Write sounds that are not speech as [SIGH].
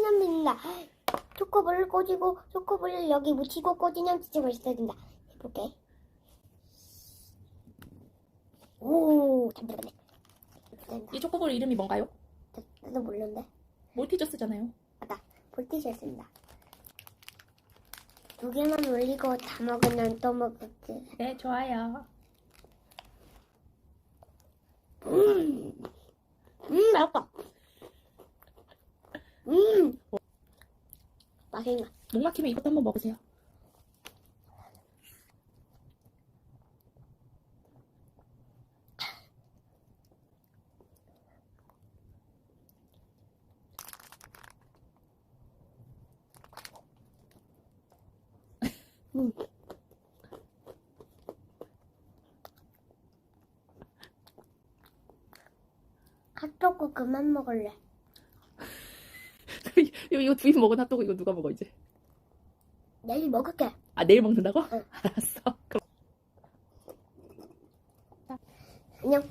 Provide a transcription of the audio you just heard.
믿는다. 초코볼을 꽂이고 초코볼을 여기 묻히고 꽂으면 진짜 맛있어진다. 해볼게. 오, 잠들었네. 된다. 이 초코볼 이름이 뭔가요? 나도 모르는데. 몰티저스잖아요. 맞다. 볼티셨습니다. 두 개만 올리고 다 먹으면 또 먹겠지. 네, 좋아요. 음, 음, 맛있다. 음, 맛있나? 목 막히면 이것도 한번 먹으세요. 음. 핫도그 그만 먹을래. [LAUGHS] 이거, 이거 두입 먹은 핫도그 이거 누가 먹어 이제? 내일 먹을게. 아 내일 먹는다고? 응. [LAUGHS] 알았어. 그럼 안녕.